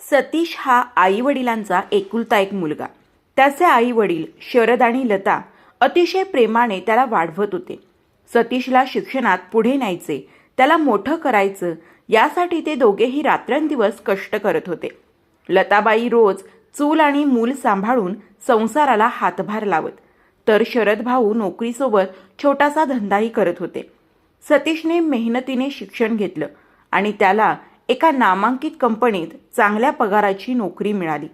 सतीश हा आई वडिलांचा एकुलता एक मुलगा. त्याचे आई वडील शरद आणि लता अतिशय प्रेमाने त्याला वाढवत होते. सतीशला शिक्षणात पुढे न्यायचे त्याला मोठं करायचं यासाठी ते दोघेही रात्रंदिवस कष्ट करत होते. लताबाई रोज चूल आणि मूल सांभाळून संसाराला हातभार लावत तर शरद भाऊ नोकरीसोबत छोटासा धंदाही करत होते. सतीशने मेहनतीने शिक्षण घेतलं आणि त्याला एका नामांकित कंपनीत चांगल्या पगाराची नोकरी मिळाली.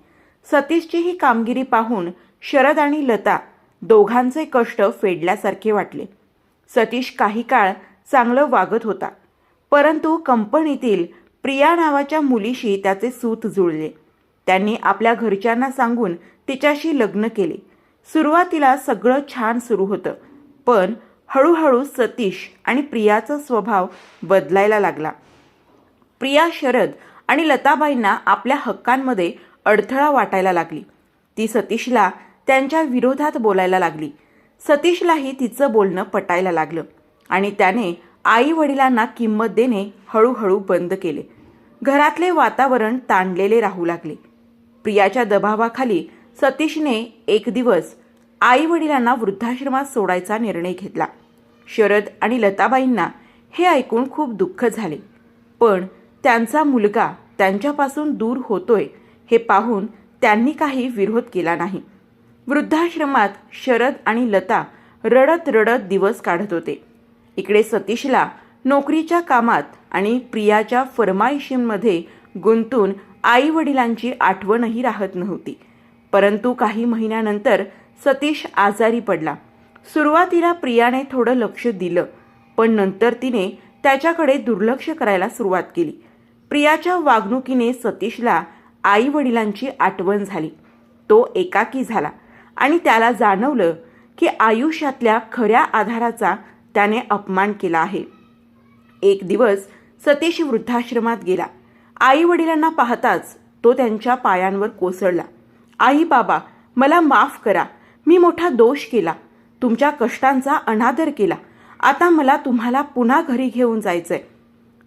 सतीशची ही कामगिरी पाहून शरद आणि लता दोघांचे कष्ट फेडल्यासारखे वाटले. सतीश काही काळ चांगलं वागत होता परंतु कंपनीतील प्रिया नावाच्या मुलीशी त्याचे सूत जुळले. त्यांनी आपल्या घरच्यांना सांगून तिच्याशी लग्न केले. सुरुवातीला सगळं छान सुरू होतं पण हळूहळू सतीश आणि प्रियाचा स्वभाव बदलायला लागला. प्रिया शरद आणि लताबाईंना आपल्या हक्कांमध्ये अडथळा वाटायला लागली. ती सतीशला त्यांच्या विरोधात बोलायला लागली. सतीशलाही तिचं बोलणं पटायला लागलं आणि त्याने आई वडिलांना किंमत देणे हळूहळू बंद केले. घरातले वातावरण ताणलेले राहू लागले. प्रियाच्या दबावाखाली सतीशने एक दिवस आई वडिलांना वृद्धाश्रमात सोडायचा निर्णय घेतला. शरद आणि लताबाईंना हे ऐकून खूप दुःख झाले. पण त्यांचा मुलगा त्यांच्यापासून दूर होतोय हे पाहून त्यांनी काही विरोध केला नाही. वृद्धाश्रमात शरद आणि लता रडत रडत दिवस काढत होते. इकडे सतीशला नोकरीच्या कामात आणि प्रियाच्या फरमाईशींमध्ये गुंतून आई वडिलांची आठवणही राहत नव्हती. परंतु काही महिन्यानंतर सतीश आजारी पडला. सुरुवातीला प्रियाने थोडं लक्ष दिलं पण नंतर तिने त्याच्याकडे दुर्लक्ष करायला सुरुवात केली. प्रियाच्या वागणुकीने सतीशला आई वडिलांची आठवण झाली. तो एकाकी झाला आणि त्याला जाणवलं की आयुष्यातल्या खऱ्या आधाराचा त्याने अपमान केला आहे. एक दिवस सतीश वृद्धाश्रमात गेला. आई वडिलांना पाहताच तो त्यांच्या पायांवर कोसळला. आई बाबा मला माफ करा. मी मोठा दोष केला. तुमच्या कष्टांचा अनादर केला. आता मला तुम्हाला पुन्हा घरी घेऊन जायचंय.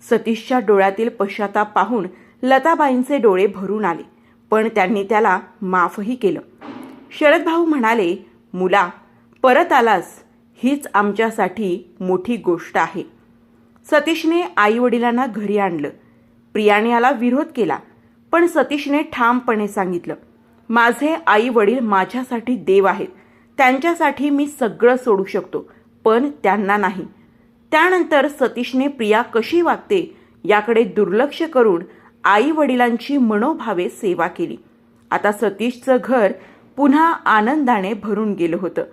सतीशच्या डोळ्यातील पश्चाताप पाहून लताबाईंचे डोळे भरून आले. पण त्यांनी त्याला माफही केलं. शरद भाऊ म्हणाले मुला परत आलास. हीच आमच्यासाठी मोठी गोष्ट आहे. सतीशने आई वडिलांना घरी आणलं. प्रियाने याला विरोध केला पण सतीशने ठामपणे सांगितलं माझे आई वडील माझ्यासाठी देव आहेत. त्यांच्यासाठी मी सगळं सोडू शकतो पण त्यांना नाही. त्यानंतर सतीशने प्रिया कशी वागते याकडे दुर्लक्ष करून आई वडिलांची मनोभावे सेवा केली. आता सतीशचं घर पुन्हा आनंदाने भरून गेलं होतं.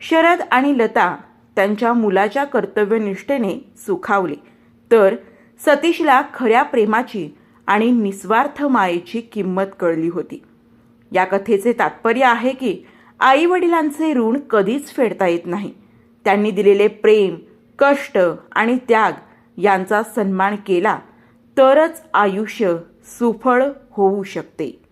शरद आणि लता त्यांच्या मुलाच्या कर्तव्यनिष्ठेने सुखावले. तर सतीशला खऱ्या प्रेमाची आणि निस्वार्थ मायेची किंमत कळली होती. या कथेचे तात्पर्य आहे की आई वडिलांचे ऋण कधीच फेडता येत नाही. त्यांनी दिलेले प्रेम कष्ट आणि त्याग यांचा सन्मान केला तरच आयुष्य सुफळ होऊ शकते.